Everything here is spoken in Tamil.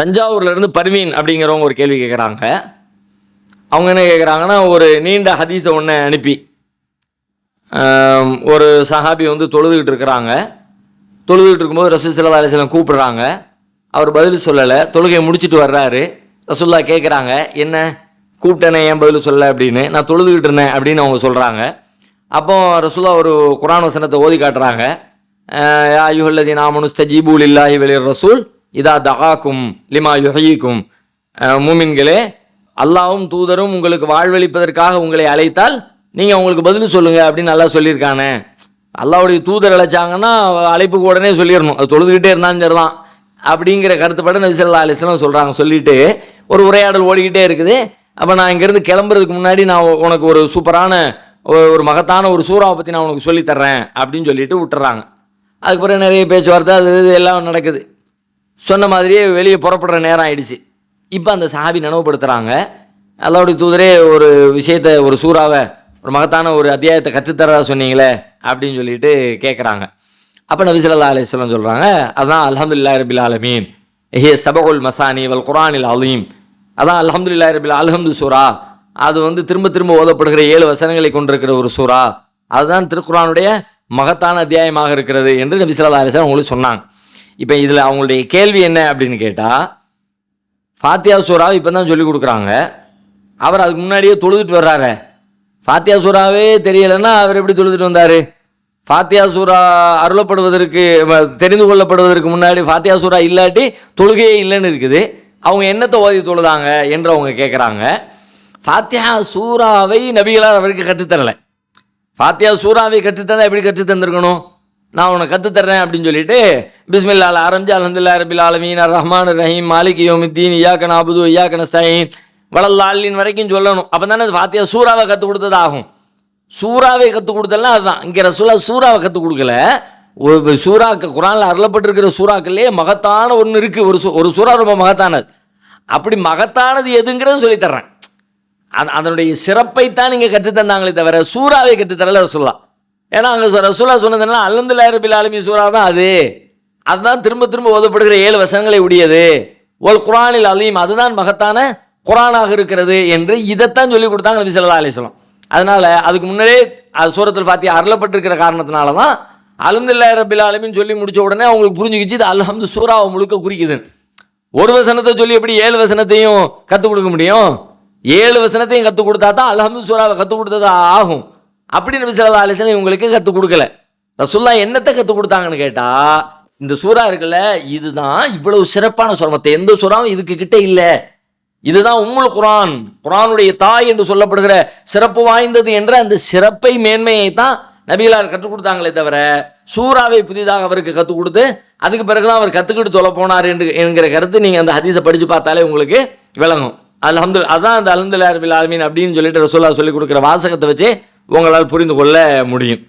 தஞ்சாவூர்லேருந்து பர்வீன் அப்படிங்கிறவங்க ஒரு கேள்வி கேட்குறாங்க அவங்க என்ன கேட்குறாங்கன்னா ஒரு நீண்ட ஹதீஸை ஒன்று அனுப்பி. ஒரு சஹாபி வந்து தொழுதுகிட்டு இருக்கிறாங்க. தொழுதுகிட்டு இருக்கும்போது ரசூசல்லா அலிஸ்லாம் கூப்பிடுறாங்க. அவர் பதில் சொல்லலை. தொழுகையை முடிச்சுட்டு வர்றாரு. ரசுல்லா கேட்குறாங்க என்ன? கூப்பிட்டேனே ஏன் பதில் சொல்லலை? அப்படின்னு. நான் தொழுதுகிட்டு இருந்தேன் அப்படின்னு அவங்க சொல்கிறாங்க அப்போ ரசுல்லா ஒரு குரான் வசனத்தை ஓதி காட்டுறாங்க. ஐயுல்லதி நாமனு ஸ்தஜீபூல் இல்லாஹி வெளியர் ரசூல். இதா தகாக்கும் லிமா யுஹயிக்கும் மூமின்களே அல்லாவும் தூதரும் உங்களுக்கு வாழ்வளிப்பதற்காக உங்களை அழைத்தால் நீங்கள் அவங்களுக்கு பதில் சொல்லுங்கள் அப்படின்னு நல்லா சொல்லியிருக்கானே. அல்லாவுடைய தூதர் அழைச்சாங்கன்னா அழைப்புக்கு உடனே சொல்லிடணும். அது தொழுதுகிட்டே இருந்தாலும் சரிதான். அப்படிங்கிற கருத்துப்பட நபிசல்லா அலிஸ்லாம் சொல்கிறாங்க சொல்லிட்டு ஒரு உரையாடல் ஓடிக்கிட்டே இருக்குது. அப்போ நான் இங்கேருந்து கிளம்புறதுக்கு முன்னாடி நான் உனக்கு ஒரு சூப்பரான ஒரு- ஒரு மகத்தான ஒரு சூறாவை பற்றி நான் உனக்கு சொல்லித் தர்றேன் அப்படின்னு சொல்லிட்டு விட்டுறாங்க. அதுக்கப்புறம் நிறைய பேச்சுவார்த்தை அது இது எல்லாம் நடக்குது. சொன்ன மாதிரியே வெளியே புறப்படுற நேரம் ஆயிடுச்சு. இப்போ அந்த சஹாபி நினைவுபடுத்துகிறாங்க அல்லாவுடைய தூதரே ஒரு விஷயத்தை ஒரு சூறாவை ஒரு மகத்தான ஒரு அத்தியாயத்தை கற்றுத்தரா சொன்னீங்களே அப்படின்னு சொல்லிட்டு கேட்குறாங்க அப்போ நபி ஸல்லல்லாஹு அலைஹி சொல்கிறாங்க அதான் அலமதுல்லா ரபில் ஆலமீன். ஹிய சபகுல் மசானி வல் குரானில் அலீம். அதான் அலமதுல்லா ரபில் அலஹம்து சூரா அது வந்து திரும்ப திரும்ப ஓதப்படுகிற ஏழு வசனங்களை கொண்டிருக்கிற ஒரு சூறா. அதுதான் திருக்குரானுடைய மகத்தான அத்தியாயமாக இருக்கிறது என்று நபி ஸல்லல்லாஹு அலைஹி உங்களுக்கு சொன்னாங்க. இப்போ இதில் அவங்களுடைய கேள்வி என்ன அப்படின்னு கேட்டால் ஃபாத்தியா சூராவை இப்போ தான் சொல்லி கொடுக்குறாங்க. அவர் அதுக்கு முன்னாடியே தொழுதுட்டு வர்றாரு. ஃபாத்தியா சூறாவே தெரியலைன்னா அவர் எப்படி தொழுதுட்டு வந்தார்? ஃபாத்தியா சூறா அருளப்படுவதற்கு தெரிந்து கொள்ளப்படுவதற்கு முன்னாடி ஃபாத்தியா சூறா இல்லாட்டி தொழுகையே இல்லைன்னு இருக்குது. அவங்க என்னத்தை ஓதி தொழுதாங்க என்று அவங்க கேட்குறாங்க ஃபாத்தியா சூறாவை நபிகளார் அவருக்கு கற்றுத்தரலை. ஃபாத்தியா சூறாவை கற்றுத்தந்தா எப்படி கற்றுத்தந்திருக்கணும்? நான் உனக்கு கற்றுத்தர்றேன் அப்படின்னு சொல்லிட்டு பிஸ்மில்லால் ஆரம்பிச்சு அலமதுல்லா ரபில் ஆலமீன் ரஹ்மான் ரஹீம் மாலிக் யோமித்தீன் அபுது நாபுது இயாக்க நஸ்தாயின் வளல்லாலின் வரைக்கும் சொல்லணும். அப்போ தானே ஃபாத்தியா சூறாவை கற்றுக் கொடுத்தது ஆகும் சூறாவை கற்றுக் கொடுத்தலாம் அதுதான். இங்கே ரசூலா சூறாவை கற்றுக் கொடுக்கல. ஒரு சூறாக்க குரானில் அருளப்பட்டிருக்கிற சூறாக்கள்லேயே மகத்தான ஒன்று இருக்குது ஒரு சூ- ஒரு சூறா ரொம்ப மகத்தானது. அப்படி மகத்தானது எதுங்கிறத சொல்லித்தர்றேன். அதனுடைய சிறப்பைத்தான் நீங்கள் கற்றுத்தந்தாங்களே தவிர சூறாவை கற்றுத்தரல ரசூலா. ஏன்னா அங்கே ரசூலா சொன்னதுனால அல்லந்துல்லா ரபில் ஆலமி சூறா தான் அது. அதுதான் திரும்ப திரும்ப ஓதப்படுகிற ஏழு வசனங்களை உடையது. ஒல் குரானில் அலீம் அதுதான் மகத்தான குரானாக இருக்கிறது என்று இதைத்தான் சொல்லி கொடுத்தாங்க நபி சொல்லா அலிஸ்லாம் அதனால் அதுக்கு முன்னரே அது சூரத்தில் ஃபாத்தி அருளப்பட்டிருக்கிற காரணத்தினால தான் அலந்துல்லா ரபில் ஆலமின்னு சொல்லி முடிச்ச உடனே அவங்களுக்கு புரிஞ்சுக்கிச்சு இது அல்ஹம்து சூறாவை முழுக்க குறிக்குதுன்னு ஒரு வசனத்தை சொல்லி எப்படி ஏழு வசனத்தையும் கற்றுக் கொடுக்க முடியும்? ஏழு வசனத்தையும் கற்றுக் கொடுத்தா தான் அல்ஹம்து சூறாவை கற்றுக் கொடுத்ததாக ஆகும். அப்படி நபி சொல்லா அலிஸ்லாம் இவங்களுக்கு கற்றுக் கொடுக்கல. ரசுல்லா என்னத்தை கற்றுக் கொடுத்தாங்கன்னு கேட்டால் இந்த சூறா இருக்குல்ல இதுதான் இவ்வளவு சிறப்பான சுரமத்தை எந்த சுறாவும் இதுக்கு கிட்ட இல்லை. இதுதான் உம்முல் குரான். குரானுடைய தாய் என்று சொல்லப்படுகிற சிறப்பு வாய்ந்தது என்ற அந்த சிறப்பை மேன்மையை தான் நபிகளார் கற்றுக் கொடுத்தாங்களே தவிர சூறாவை புதிதாக அவருக்கு கற்றுக் கொடுத்து அதுக்கு பிறகுதான் அவர் கற்றுக்கிட்டு தொலை போனார் என்று என்கிற கருத்து நீங்கள் அந்த ஹதீஸை படித்து பார்த்தாலே உங்களுக்கு விளங்கும். அலமது அதான் அந்த அல்ஹம்துலில்லாஹி ரபில் ஆலமீன் அப்படின்னு சொல்லிட்டு ரசோல்லா சொல்லி கொடுக்குற வாசகத்தை வச்சு உங்களால் புரிந்து கொள்ள முடியும்.